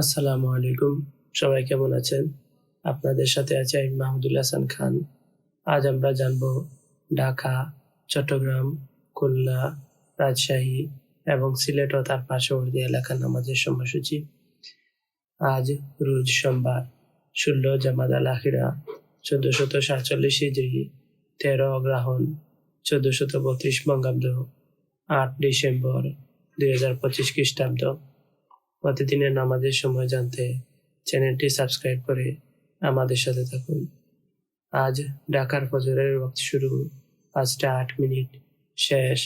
আসসালামু আলাইকুম। সবাই কেমন আছেন? আপনাদের সাথে আছে আমি মাহমুদুল হাসান খান। আজ আমরা জানব ঢাকা, চট্টগ্রাম, খুলনা, রাজশাহী এবং সিলেট ও তার পার্শ্ববর্তী এলাকার নামাজের সময়সূচি। আজ রোজ সোমবার, ষোলো জামাদ আল আখিরা, চোদ্দশত সাতচল্লিশ হিজড়ি তেরো অগ্রহণ চোদ্দশত বত্রিশ বঙ্গাব্দ, আট ডিসেম্বর দুই হাজার পঁচিশ খ্রিস্টাব্দ। প্রতিদিনের নামাজের সময় জানতে চ্যানেলটি সাবস্ক্রাইব করে আমাদের সাথে থাকুন। আজ ঢাকার ফজরের ওয়াক্ত শুরু। পাঁচটা আট মিনিট শেষ,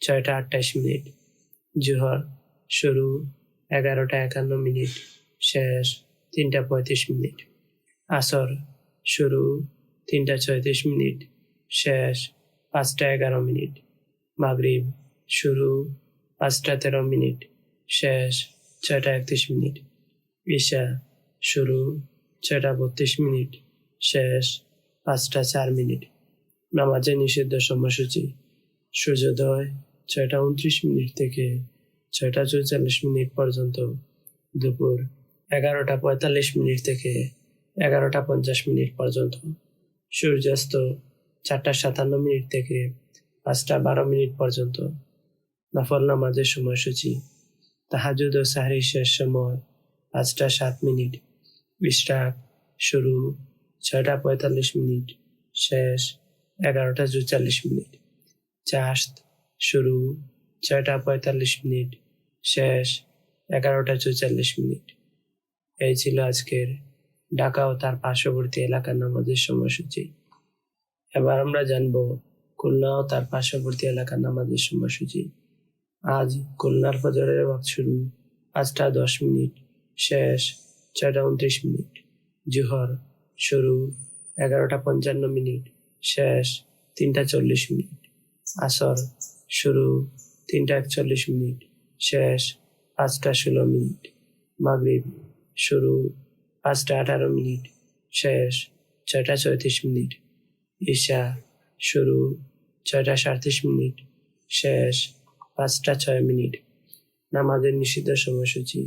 ছয়টা আটাইশ মিনিট। জোহর শুরু এগারোটা একান্ন মিনিট শেষ তিনটা পঁয়ত্রিশ মিনিট। আসর শুরু তিনটা ছয়ত্রিশ মিনিট শেষ পাঁচটা এগারো মিনিট। মাগরিব শুরু পাঁচটা তেরো মিনিট শেষ ছয়টা একত্রিশ মিনিট। ঈশা, শুরু, ছয়টা বত্রিশ মিনিট, শেষ, পাঁচটা চার মিনিট। নামাজের নিষিদ্ধ সময়সূচি, সূর্যোদয়, ছয়টা উনত্রিশ মিনিট থেকে ছয়টা চৌচল্লিশ মিনিট পর্যন্ত। দুপুর, এগারোটা পঁয়তাল্লিশ মিনিট থেকে এগারোটা পঞ্চাশ মিনিট পর্যন্ত। সূর্যাস্ত, চারটা সাতান্ন মিনিট থেকে পাঁচটা বারো মিনিট পর্যন্ত। নফল নামাজের সময়সূচি তাহাজুদ ও সাহরি শেষ সময় পাঁচটা সাত মিনিট বিশ্রাম শুরু, ছয়টা পঁয়তাল্লিশ মিনিট, শেষ এগারোটা চুয়াল্লিশ মিনিট চাষত শুরু, ছয়টা পঁয়তাল্লিশ মিনিট, শেষ এগারোটা চুয়াল্লিশ মিনিট। এই ছিল আজকের ঢাকা ও তার পার্শ্ববর্তী এলাকার নামাজের সময়সূচি। এবার আমরা জানব খুলনা ও তার পার্শ্ববর্তী এলাকার নামাজের সময়সূচি। আজ খুলনার ফজরের ওয়াক্ত শুরু। পাঁচটা দশ মিনিট, শেষ ছয়টা উনত্রিশ মিনিট। জোহর শুরু এগারোটা পঞ্চান্ন মিনিট, শেষ তিনটা চল্লিশ মিনিট। আসর শুরু তিনটা একচল্লিশ মিনিট, শেষ পাঁচটা ষোলো মিনিট। মাগরিব শুরু পাঁচটা আঠারো মিনিট, শেষ ছয়টা ছয়ত্রিশ মিনিট। ঈশা শুরু ছয়টা সাঁত্রিশ মিনিট, শেষ পাঁচটা ছয় মিনিট। নামাজের নিষিদ্ধ সময়সূচি।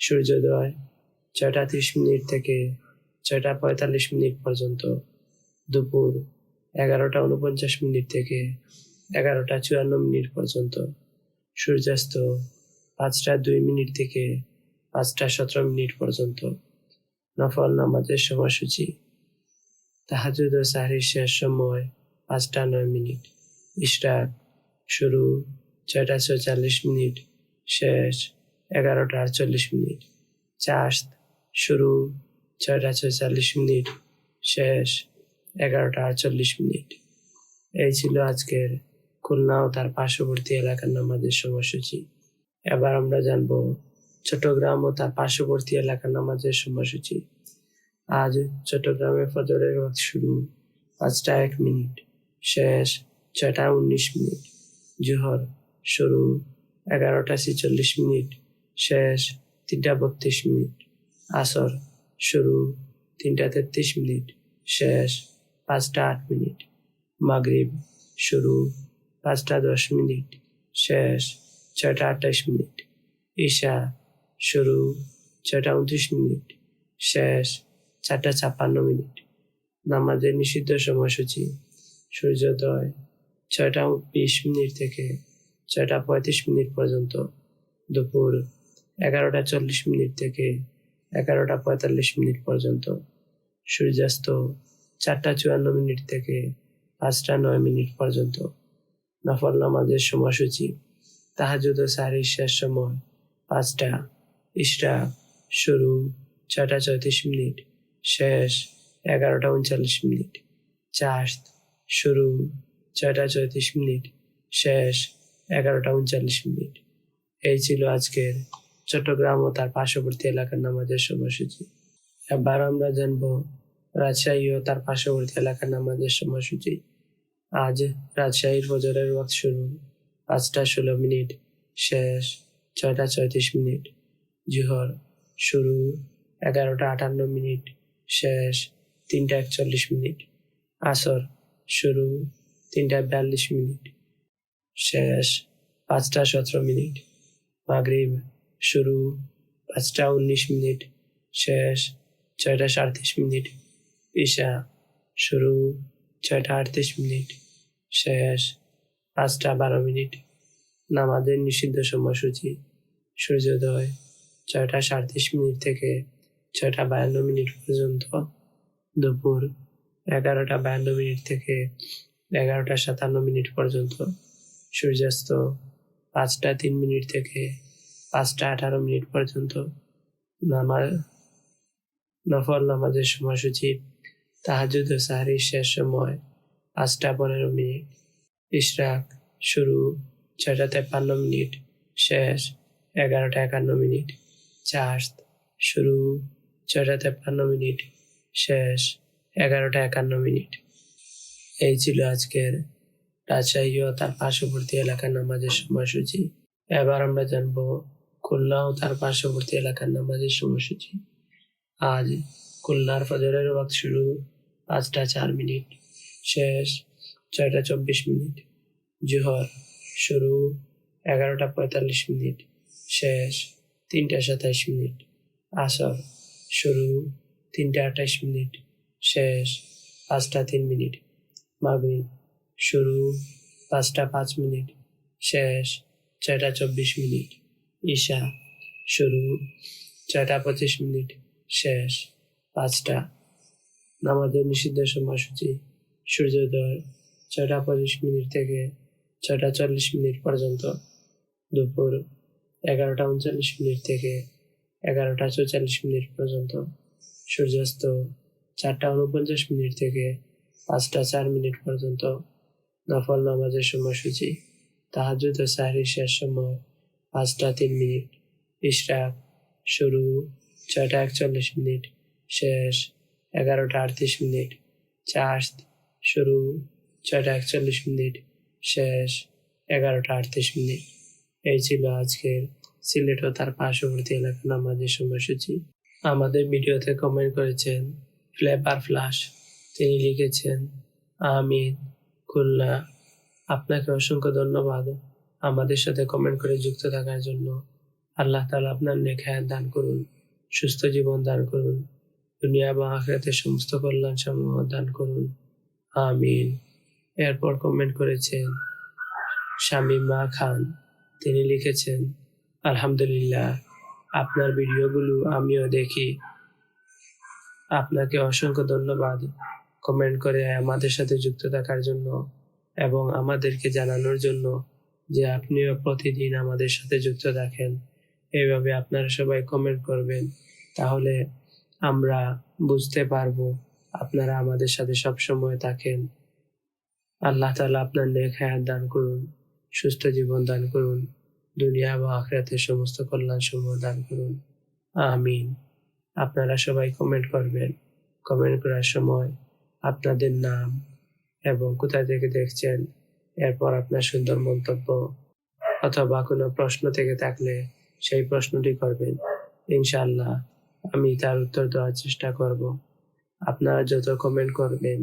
সূর্যোদয় ছয়টা ত্রিশ মিনিট থেকে ছয়টা পঁয়তাল্লিশ মিনিট পর্যন্ত। দুপুর এগারোটা উনপঞ্চাশ মিনিট থেকে এগারোটা চুয়ান্ন মিনিট পর্যন্ত। সূর্যাস্ত পাঁচটা দুই মিনিট থেকে পাঁচটা সতেরো মিনিট পর্যন্ত। নফল নামাজের সময়সূচি। তাহাজুদ ও সাহরির শেষ সময় পাঁচটা নয় মিনিট। ইশরাক শুরু। ছয়টা ছয়চল্লিশ মিনিট শেষ, এগারোটা আটচল্লিশ মিনিট চাষ শুরু, ছয়টা ছয়চল্লিশ মিনিট শেষ, এগারোটা আটচল্লিশ মিনিট। এই ছিল আজকের খুলনা ও তার পার্শ্ববর্তী এলাকার নামাজের সময়সূচি। এবার আমরা জানব চট্টগ্রাম ও তার পার্শ্ববর্তী এলাকার নামাজের সময়সূচি। আজ চট্টগ্রামে ফজরের ওয়াক্ত শুরু, পাঁচটা এক মিনিট শেষ, ছয়টা উনিশ মিনিট। জোহর শুরু, এগারোটা ছেচল্লিশ মিনিট, শেষ তিনটা বত্রিশ মিনিট, আসর শুরু তিনটা তেত্রিশ মিনিট, শেষ পাঁচটা আট মিনিট, মাগরিব শুরু পাঁচটা দশ মিনিট, শেষ ছয়টা আঠাশ মিনিট, ঈশা শুরু ছয়টা উনত্রিশ মিনিট, শেষ চারটা ছাপ্পান্ন মিনিট, নামাজের নিষিদ্ধ সময়সূচি, সূর্যোদয় ছয়টা বিশ মিনিট থেকে ছয়টা পঁয়ত্রিশ মিনিট পর্যন্ত। দুপুর এগারোটা চল্লিশ মিনিট থেকে এগারোটা পঁয়তাল্লিশ মিনিট পর্যন্ত। সূর্যাস্ত চারটা চুয়ান্ন মিনিট থেকে পাঁচটা নয় মিনিট পর্যন্ত। নফল নামাজের সময়সূচি, তাহাজুদ ও সারির শেষ সময় পাঁচটা। ইশরা শুরু ছয়টা চৌত্রিশ মিনিট, শেষ এগারোটা উনচল্লিশ মিনিট। চাষ শুরু ছয়টা চৌত্রিশ মিনিট, শেষ এগারোটা উনচল্লিশ মিনিট। এই ছিল আজকের চট্টগ্রাম ও তার পার্শ্ববর্তী এলাকার নামাজের সময়সূচি। এবার আমরা জানব রাজশাহী ও তার পার্শ্ববর্তী এলাকার নামাজের সময়সূচি। আজ রাজশাহীর ফজরের ওয়াক্ত শুরু। পাঁচটা ষোলো মিনিট শেষ, ছয়টা ছয়ত্রিশ মিনিট জোহর শুরু। এগারোটা আটান্ন মিনিট শেষ, তিনটা একচল্লিশ মিনিট আসর শুরু। তিনটা বিয়াল্লিশ মিনিট শেষ পাঁচটা সতেরো মিনিট। মাগরিব শুরু পাঁচটা উনিশ মিনিট, শেষ ছয়টা সাঁত্রিশ মিনিট, ঈশা শুরু ছয়টা আটত্রিশ মিনিট, শেষ পাঁচটা বারো মিনিট। নামাজের নিষিদ্ধ সময়সূচি, সূর্যোদয় ছয়টা সাঁত্রিশ মিনিট থেকে ছয়টা বায়ান্ন মিনিট পর্যন্ত। দুপুর এগারোটা বায়ান্ন মিনিট থেকে এগারোটা সাতান্ন মিনিট পর্যন্ত। সূর্যাস্ত পাঁচটা তিন মিনিট থেকে পাঁচটা আঠারো মিনিট পর্যন্ত নামাজ, নফল নামাজের সময়সূচি, তাহাজুদ ও সাহারির শেষ সময় পাঁচটা পনেরো মিনিট, ইশরাক শুরু ছয়টা তেপান্ন মিনিট, শেষ এগারোটা একান্ন মিনিট চার্জ শুরু ছয়টা তেপান্ন মিনিট, শেষ এগারোটা একান্ন মিনিট। এই ছিল আজকের রাজশাহী ও তার পার্শ্ববর্তী এলাকার নামাজের সময়সূচি। এবার আমরা জানব খুলনা ও তার পার্শ্ববর্তী এলাকার নামাজের সময়সূচি। আজ খুলনার ফজরের ওয়াক্ত শুরু পাঁচটা চার মিনিট, শেষ ছয়টা চব্বিশ মিনিট, জোহর শুরু এগারোটা পঁয়তাল্লিশ মিনিট, শেষ তিনটা সাতাইশ মিনিট, আসর শুরু তিনটা আঠাইশ মিনিট, শেষ পাঁচটা তিন মিনিট, মাগরিব শুরু পাঁচটা পাঁচ মিনিট, শেষ ছয়টা চব্বিশ মিনিট, ঈশা শুরু ছয়টা পঁচিশ মিনিট, শেষ পাঁচটা। নামাজের নিষিদ্ধ সময়সূচি, সূর্যোদয় ছয়টা পঁচিশ মিনিট থেকে ছয়টা চল্লিশ মিনিট পর্যন্ত। দুপুর এগারোটা উনচল্লিশ মিনিট থেকে এগারোটা চৌচল্লিশ মিনিট পর্যন্ত। সূর্যাস্ত চারটা উনপঞ্চাশ মিনিট থেকে পাঁচটা চার মিনিট পর্যন্ত। নফল নামাজের সময়সূচি, তাহাজুদ ও সাহরির শেষ সময়, পাঁচটা তিন মিনিট ইশরাক শুরু, ছয়টা একচল্লিশ মিনিট, শেষ, এগারোটা আটত্রিশ মিনিট চার্জ শুরু, ছয়টা একচল্লিশ মিনিট, শেষ, এগারোটা আটত্রিশ মিনিট। এই ছিল আজকের সিলেট ও তার পার্শ্ববর্তী এলাকা নামাজের সময়সূচি। আমাদের ভিডিওতে কমেন্ট করেছেন ফ্লেপার ফ্লাশ। তিনি লিখেছেন, আমিন। খুলনা আপনাকে অসংখ্য ধন্যবাদ আমাদের সাথে কমেন্ট করে যুক্ত থাকার জন্য। আল্লাহ তালা আপনার নেখায়াত দান করুন, সুস্থ জীবন দান করুন, দুনিয়া বা আখরাতের সমস্ত কল্যাণ সমূহ দান করুন। আমিন। এরপর কমেন্ট করেছেন শামিমা খান। তিনি লিখেছেন, আলহামদুলিল্লাহ, আপনার ভিডিওগুলো আমিও দেখি। আপনাকে অসংখ্য ধন্যবাদ। কমেন্ট করে আমাদের সাথে যুক্ত থাকার জন্য এবং আমাদেরকে জানানোর জন্য যে আপনিও প্রতিদিন আমাদের সাথে যুক্ত থাকেন। এইভাবে আপনারা সবাই কমেন্ট করবেন। তাহলে আমরা বুঝতে পারব আপনারা আমাদের সাথে সব সময় থাকেন। আল্লাহ তালা আপনার হায়াত দান করুন, সুস্থ জীবন দান করুন, দুনিয়া বা আখরাতের সমস্ত কল্যাণ সমূহ দান করুন। আমিন। আপনারা সবাই কমেন্ট করবেন। কমেন্ট করার সময় আপনাদের নাম এবং কোথায় থেকে দেখছেন, এরপর আপনার সুন্দর মন্তব্য অথবা কোনো প্রশ্ন থেকে থাকলে সেই প্রশ্নটি করবেন। ইনশাআল্লাহ আমি তার উত্তর দেওয়ার চেষ্টা করব। আপনারা যত কমেন্ট করবেন,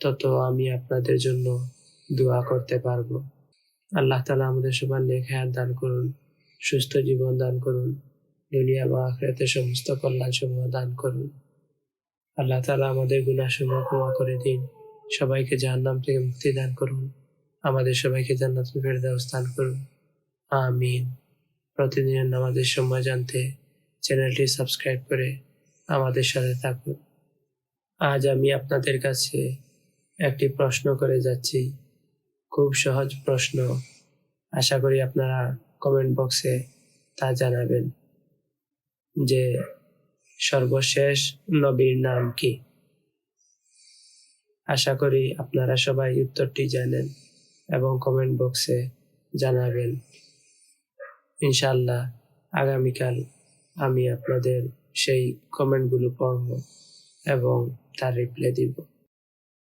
তত আমি আপনাদের জন্য দোয়া করতে পারব। আল্লাহ তালা আমাদের সবার নেক হায়াত দান করুন, সুস্থ জীবন দান করুন, দুনিয়া বা আখরাতে সমস্ত কল্যাণ সমূহ দান করুন। আল্লাহ তালা আমাদের গুণাসমূহ ক্ষমা করে দিন। সবাইকে জাহান্নাম থেকে মুক্তি দান করুন। আমাদের সবাইকে জান্নাত ফেরদাউস দান করুন। আমিন। প্রতিদিনের নামাজের সময় জানতে চ্যানেলটি সাবস্ক্রাইব করে আমাদের সাথে থাকুন। আজ আমি আপনাদের কাছে একটি প্রশ্ন করে যাচ্ছি। খুব সহজ প্রশ্ন। আশা করি আপনারা কমেন্ট বক্সে তা জানাবেন। যে সর্বশেষ নবীর নাম কি? আশা করি আপনারা সবাই উত্তরটি জানেন এবং কমেন্ট বক্সে জানাবেন। ইনশাল্লাহ আগামীকাল আমি আপনাদের সেই কমেন্টগুলো পড়ব এবং তার রিপ্লাই দিব।